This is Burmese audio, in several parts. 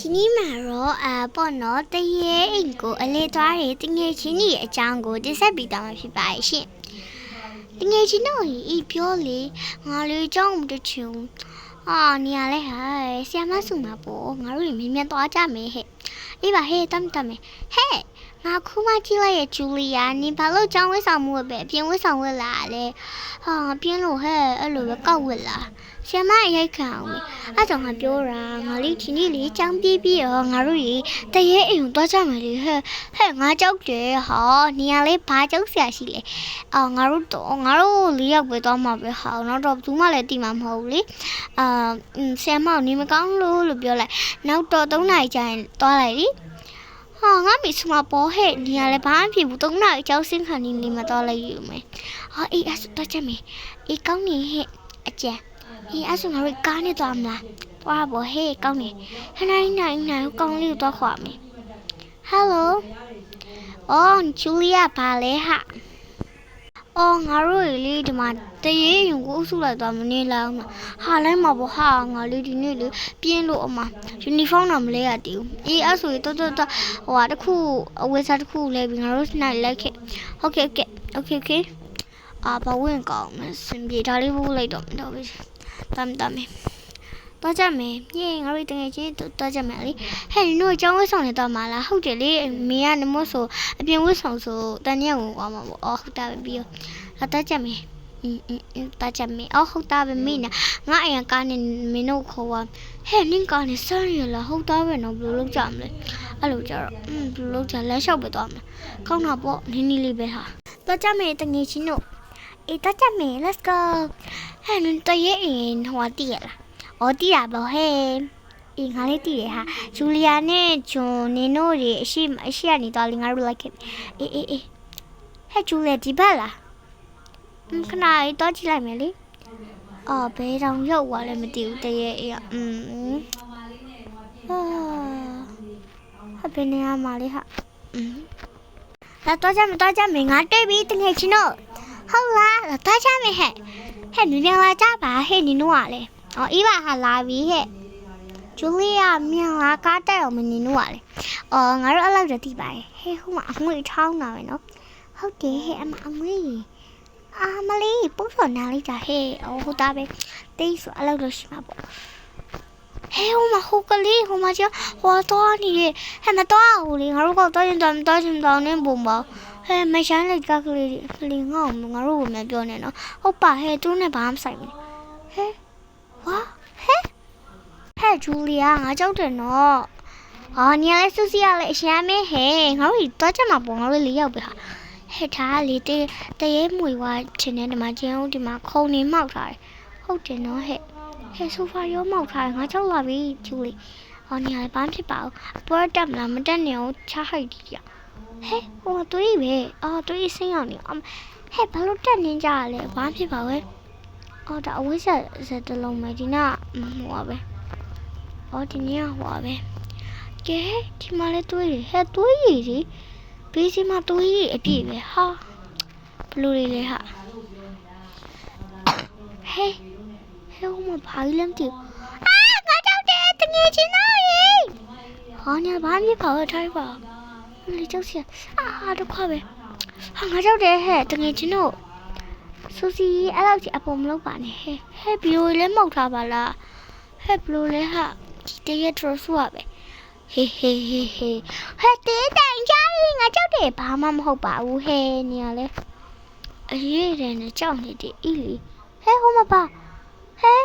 ဒီနေ့မှာတော့အာပေါ့နော်တရေအိမ်ကိုအလေသွားတဲ့တငယ်ချင်းကြီးရဲ့အကြောင်းကိုတင်ဆက်ပေးသွားမှာဖြစ်ပါရဲ့ရှင်တငယ်ချင်းတို့ဤပြောလေငါလေးအကြောင်းမတချင်ဘူးအာနေရလဲဟာဆီယမဆုမှာပေါ့ငါတို့လည်းမြင်မြန်သွားကြမယ်ဟဲ့အေးပါဟဲ့တမ်းတမ်းမယ်ဟဲ့ငါခုမှကြည့်လိုက်ရဲ့ဂျူလီယာနင်ဘာလို့အကြောင်းဝဲဆောင်မှုပဲအပြင်ဝဲဆောင်ဝဲလာလဲဟာပြင်းလို့ဟဲ့အဲ့လိုပဲကောက်ဝဲလာ ဆီယမအရိုက်ခံအောင်မယ်အဲ့ကြောင့်ငါပြောတာငါလေးဒီနေ့လေးចောင်းပြေးပြီးတော့ငါတို့ကြီးတရေအိမ်ကိုသွားကြမယ်လေဟဲ့ဟဲ့ငါကြောက်တယ်ဟာနေရာလေးဘာကြောက်ဆရာရှိလဲအော်ငါတို့တော့ငါတို့လေးယောက်ပဲသွားမှာပဲဟာနောက်တော့ဘူးမှလည်းတိမှာမဟုတ်ဘူးလေအာဆရာမောင်နေမကောင်းလို့လို့ပြောလိုက်နောက်တော့၃နာရီကျရင်သွားလိုက်လीဟာငါမိစမပေါ်ဟဲ့နေရာလည်းဘာမှဖြစ်ဘူး၃နာရီကြောက်စင်းခံနေနေမှာသွားလိုက်ယူမယ်ဟာအေးအဲ့ဆိုတော့ချက်မယ်အေးကောင်းနေဟဲ့အကျန် ဟေးအဲ့ဆိုငါတို့ကားနဲ့သွားမလားသွားပေါ့ဟေးကောင်းနေဟနိုင်နိုင်နိုင်ကောင်းလေးကိုသွားခေါ်မယ်ဟယ်လိုအော်ဂျူလီယာပါလေဟာအော်ငါတို့လေဒီမှာတရေရင်ကိုအုပ်စုလိုက်သွားမနေလားမဟာလိုက်မှာပေါ့ဟာငါလေဒီနေ့လေပြင်းလို့အမယူနီဖောင်းတော့မလဲရတည်ဘူးအေးအဲ့ဆိုရင်တော်တော်တော်ဟိုဟာတစ်ခုအဝယ်စားတစ်ခုလဲပြီးငါတို့နိုင်လိုက်ခဲ့ဟုတ်ကဲ့ဟုတ်ကဲ့ okay okay အာဘဝင်ကောင်းမစင်ပြေဒါလေးပို့လိုက်တော့မတော်ဘူး တမ်းတမ်းမယ်တော့ကြမယ်ညင်ငါတို့တကယ်ချင်းတော့ကြမယ်လေဟဲ့နင်တို့အကြောင်းဝတ်ဆောင်နေတော့မလားဟုတ်တယ်လေမင်းကနမို့ဆိုအပြင်ဝတ်ဆောင်ဆိုတန်ရက်ဝင်သွားမှာပေါ့အော်ဟုတ်တာပဲပြီးတော့တော့ကြမယ်อืมอืมอืมตาจำมีอ๋อဟုတ်တာပဲမင်းนะငါအရင်ကားနေမင်းတို့ခေါ်ပါဟဲ့နင်းကားနေစမ်းရလားဟုတ်တာပဲနော်ဘယ်လိုလုပ်ကြမလဲအဲ့လိုကြတော့อืมဘယ်လိုလုပ်ကြလဲလျှောက်ပဲသွားမယ်ကောင်းတာပေါ့နင်းနီးလေးပဲဟာတော့ကြမယ်တငယ်ချင်းတို့ အေးတော့ကြမယ် let's go ဟဲ့နင်းတရဲ့အရင်ဟိုတည်ရလားအော်တည်ရပါဟဲ့အေးငါလေးတည်ရဟာဂျူလီယာနဲ့ဂျွန်နင်တို့တွေအရှိအရှိကနေတော့လေငါတို့လိုက်ခဲ့အေးအေးအေးဟဲ့ဂျူလီယာဒီဘက်လား อืมခဏလေးတော့ကြည့်လိုက်မယ်လေအော်ဘဲတောင်ရောက်သွားလဲမသိဘူးတရေအေးอ่ะอืมဟာဟာဘယ်နေရာမှာလဲဟာอืมလာတော့ကြမယ်တော့ကြမယ်ငါတွေ့ပြီတငယ်ချင်းတို့ဟုတ်လား လာတော့ကြမယ်ဟဲ့ဟဲ့နင်လာကြပါဟဲ့နင်တို့ကလေအော်အေးပါဟာလာပြီဟဲ့ဂျူလီယာမြန်လာကားတက်အောင်မနင်တို့ကလေအော်ငါတို့အဲ့လောက်တည်းသိပါတယ်ဟဲ့ဟိုမှာအငွေထောင်းတာပဲနော်ဟုတ်တယ်ဟဲ့အမအငွေအာမလေးပုံစော်နာလိုက်တာဟဲ့အော်ဟုတ်တာပဲတိတ်ဆိုအဲ့လောက်လို့ရှိမှာပေါ့ဟဲ့ဟိုမှာဟိုကလေးဟိုမှာကျဟိုတော့နေဟဲ့မတော့ဘူးလေငါတို့ကတော့ရင်တော့တော့ရင်တော့နေပုံပါ ဟဲ့မရှမ်းလိုက်ကကလေးကလေးငေါ့ငါတို့ကမပြောနဲ့နော်ဟုတ်ပါဟဲ့သူနဲ့ဘာမှဆိုင်ဘူးဟဲ့ဝါဟဲ့ဟဲ့ဂျူလီယာငါကြောက်တယ်နော်အာနေရာလဲစူစီရလဲအရှမ်းမဲဟဲ့ငါတို့တော့ချက်မှာပေါ့ငါတို့လေးယောက်ပဲဟာဟဲ့ဒါကလေတတရေမွေဝါချင်တဲ့ဒီမှာကျင်းဦးဒီမှာခုံနေမှောက်ထားတယ်ဟုတ်တယ်နော်ဟဲ့ဟဲ့ဆိုဖာရောမှောက်ထားတယ်ငါကြောက်လာပြီကျူလီဟောနေရာဘာဖြစ်ပါဘူးပွဲတက်မလားမတက်နေအောင်ချဟိုက်ဒီရ ဟဲ့ဟိုတွေးပဲအော်တွေးစင်းအောင်နေဟဲ့ဘာလို့တက်နေကြရလဲဘာဖြစ်ပါဝဲအော်ဒါအဝိဇ္ဇာဇက်တလုံးမယ်ဒီနာဟိုပါပဲအော်ဒီနေ့ဟိုပါပဲကဲဒီမှာလဲတွေးဟဲ့တွေးရည်ကြီးဘေးစီမှာတွေးရအပြည့်ပဲဟာဘလူတွေလဲဟာဟဲ့ဟဲ့ဟိုမှာဘာကြီးလဲမသိဘူးအာငါကြောက်တယ်တငယ်ချင်းတော့ရေဟာညာဘာမြစ်ပါဝထိုင်ပါ လေကြောက်စရာအာဒုက္ခပဲဟာငါကြောက်တယ်ဟဲ့တငယ်ချင်းတို့ဆူစီအဲ့လောက်ကြီးအပေါ်မလုပ်ပါနဲ့ဟဲ့ဟဲ့ဘီယိုလဲမောက်ထားပါလားဟဲ့ဘလူလဲဟာဒီတရက်ထရဆူရပဲဟေးဟေးဟေးဟေးဟဲ့တေးတိုင်ကြရင်ငါကြောက်တယ်ဘာမှမဟုတ်ပါဘူးဟဲ့နေရလဲအရေးတယ်နဲ့ကြောက်နေတယ်အီလီဟဲ့ဟိုမပါဟဲ့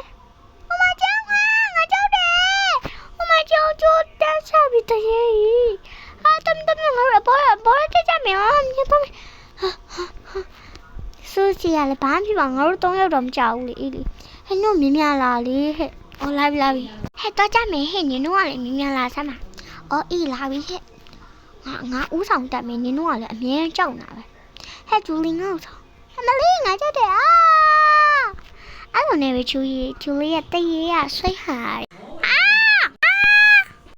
ဟိုမကြောက်ငါငါကြောက်တယ်ဟိုမကြောက်ကြောက်တက်ချပြီးတရေဟာတမ်တမ်ငါရပေါ်ပေါ်တက်ကြမယ်ဟာမြတ်ပါဟာဟာ ဆူစီရလည်းဘာမှဖြစ်ပါငါတို့၃ယောက်တော့မကြောက်ဘူးလေအီလီဟဲ့နို့မြင်မြလာလေဟဲ့အော်လာပြီလာပြီဟဲ့တော့ကြမယ်ဟဲ့နင်တို့ကလည်းမြင်မြလာစမ်းပါအော်အေးလာပြီဟဲ့ငါငါဥဆောင်တက်မယ်နင်တို့ကလည်းအမြဲကြောက်နေတာပဲဟဲ့ဂျူလီငါ့ဆောင်အမလေးငါကြောက်တယ်အာအဲ့လိုနဲ့ပဲဂျူလီဂျူလီရဲ့တရေရဆွဲဟာအာ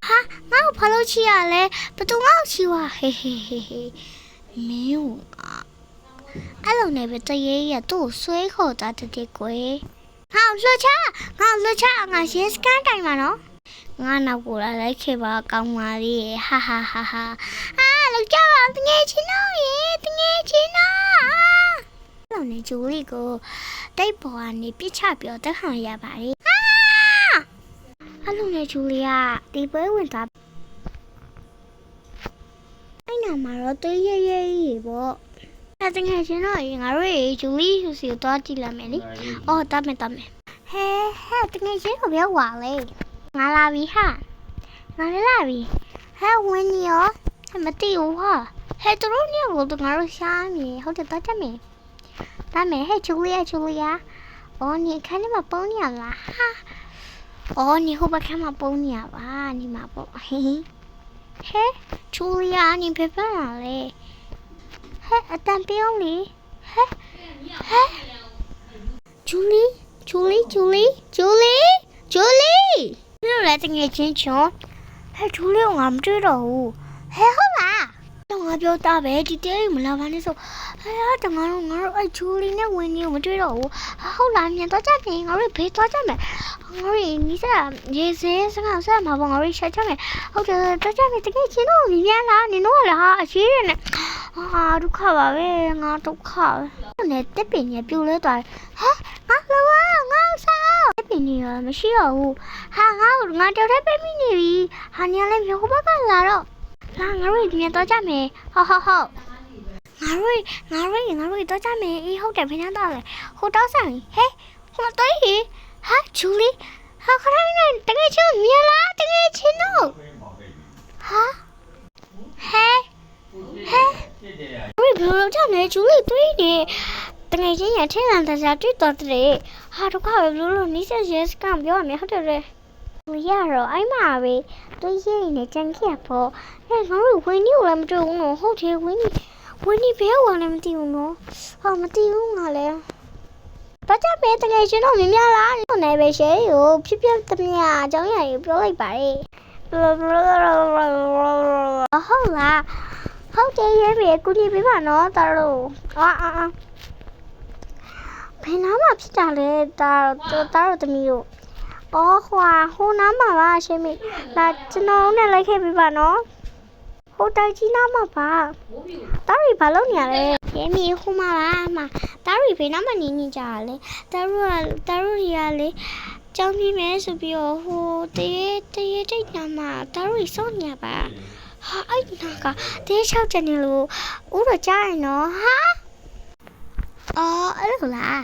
ဟာငါ့ကိုဖလို့ချီရလဲဘသူငါ့ကိုချီဝါဟေးဟေးဟေးဟေးမင်းက အဲ့လိုနဲ့ပဲတရေရသူ့ကိုဆွဲခေါ်တာတဲ့ကွယ်ဟာလွှတ်ချငါလွှတ်ချငါရဲစကန်တိုင်မှာနော်ငါနောက်ကိုလာလိုက်ခဲ့ပါကောင်းပါလေဟာဟာဟာဟာအာလောက်ကြပါတငယ်ချင်းတို့ရေတငယ်ချင်းတို့လောနေဂျူလီကိုတိတ်ပေါ်ကနေပြစ်ချပြောတက်ခံရပါတယ်အာအလုံးနဲ့ဂျူလီကဒီပွဲဝင်သွားအဲ့နာမှာတော့တွေးရရကြီးပေါ့ ။ဒါတင်ခဲ့ရှင်တော့ရေငါတို့ရေဂျူလီယူစီကိုတော့ကြည့်လိုက်မယ်လေ။အော်တတ်မယ်တတ်မယ်။ဟဲဟဲတင်ခဲ့ရှင်ကိုပြောပါလေ။ငါလာပြီဟာ။ငါလည်းလာပြီ။ဟဲဝင်းကြီးရောဟဲမတိဘူးဟာ။ဟဲသူတို့ညကိုသူငါတို့ရှားမြည်ဟုတ်တယ်တော့တတ်မယ်။တတ်မယ်ဟဲဂျူလီယာဂျူလီယာ။အော်ညခန်းထဲမှာပုံနေရလား။ဟာ။အော်ညဟိုဘက်ခန်းမှာပုံနေရပါ။ညမှာပေါ့။ဟဲ။ဟဲဂျူလီယာညဘယ်ပါလဲ။ ဟဲအတန်ပြောင်းလေဟဲဟဲဂျူလီဂျူလီဂျူလီဂျူလီဂျူလီဘယ်လိုလဲတကယ်ချင်းချွန်ဟဲဂျူလီကငါမတွေ့တော့ဘူးဟဲဟုတ်လားတော့ငါပြောတာပဲဒီတဲမလာပါနဲ့ဆိုဟဲဟာတငါတို့ငါတို့အဲ့ဂျူလီနဲ့ဝင်းနီကိုမတွေ့တော့ဘူးဟာဟုတ်လားမြန်တော့ကြတယ်ငါတို့ဘေးသွားကြမယ်ငါတို့နီးစပ်ရေစဲစကားဆက်မှာပေါ့ငါတို့ချက်ချက်မယ်ဟုတ်တယ်တော့ကြမယ်တကယ်ချင်းတို့မြင်ရလားနင်တို့ကလည်းဟာအရှိရနဲ့ အာဒုက္ခပါပဲငါဒုက္ခပဲနဲ့တက်ပင်ရပြိုလဲသွားဟမ်ငါလောငါဆောတက်ပင်ရမရှိတော့ဘူးဟာငါငါတော်တဲ့ပဲမိနေပြီဟာညလည်းဘယ်ဟိုဘက်ကလာတော့လာငါတို့ဒီနေ့တော့ကြမယ်ဟုတ်ဟုတ်ဟုတ်ငါတို့ငါတို့ငါတို့တော့ကြမယ်အေးဟုတ်တယ်ဖခင်တော့လေဟိုတော့ဆိုင်ဟဲဟိုတော့ဟေဟာဂျူလီဟာခရိုင်းနဲ့တကယ်ချင်းမြင်လားတကယ်ချင်းတော့ဟာဟဲဟဲ ။ ဘယ်လိုလုပ်ကြမလဲဂျူလီတွေးနေတငယ်ချင်းရထင်းလန်တစားတွေ့တော်တဲ့ဟာတော့ခါဘယ်လိုလုပ်နီးစက်ရဲစကံပြောရမယ်ဟုတ်တယ်လေ။လူရတော့အိုင်းမှာပဲတွေးရနေကြံခဲ့ပေါ့။အဲငါတို့ဝင်းနီကိုလည်းမတွေ့ဘူးနော်ဟုတ်တယ်ဝင်းနီဝင်းနီဘယ်ဝင်လည်းမသိဘူးနော်။ဟာမသိဘူးငါလည်းတော့ကြပဲတကယ်ချင်းတော့မြင်များလား။နေပဲရှယ်ကိုဖြစ်ဖြစ်သမျှအကြောင်းအရာကိုပြောလိုက်ပါလေ။ဟုတ်လား ဟုတ်တယ်ရဲမေကူညီပေးပါနော်တာတို့အာအာအာဘယ်နားမှာဖြစ်တာလဲတာတာတို့တမီးတို့အော်ဟွာဟိုနားမှာပါရှင်မေလာကျွန်တော်နဲ့လိုက်ခဲ့ပေးပါနော်ဟိုတိုက်ကြီးနားမှာပါတာရီဘာလုပ်နေရလဲရဲမေဟိုမှာပါအမတာရီဘယ်နားမှာနေနေကြတာလဲတာတို့ကတာတို့ရီကလေကြောင်းပြီးမယ်ဆိုပြီးတော့ဟိုတရေတရေတိတ်နာမှာတာတို့ရီစောင့်နေရပါ ဟာအဲ့နာကတဲချောက်တယ်နေလို့ဦးတော့ကြားရင်နော်ဟာအော်အဲ့လိုလား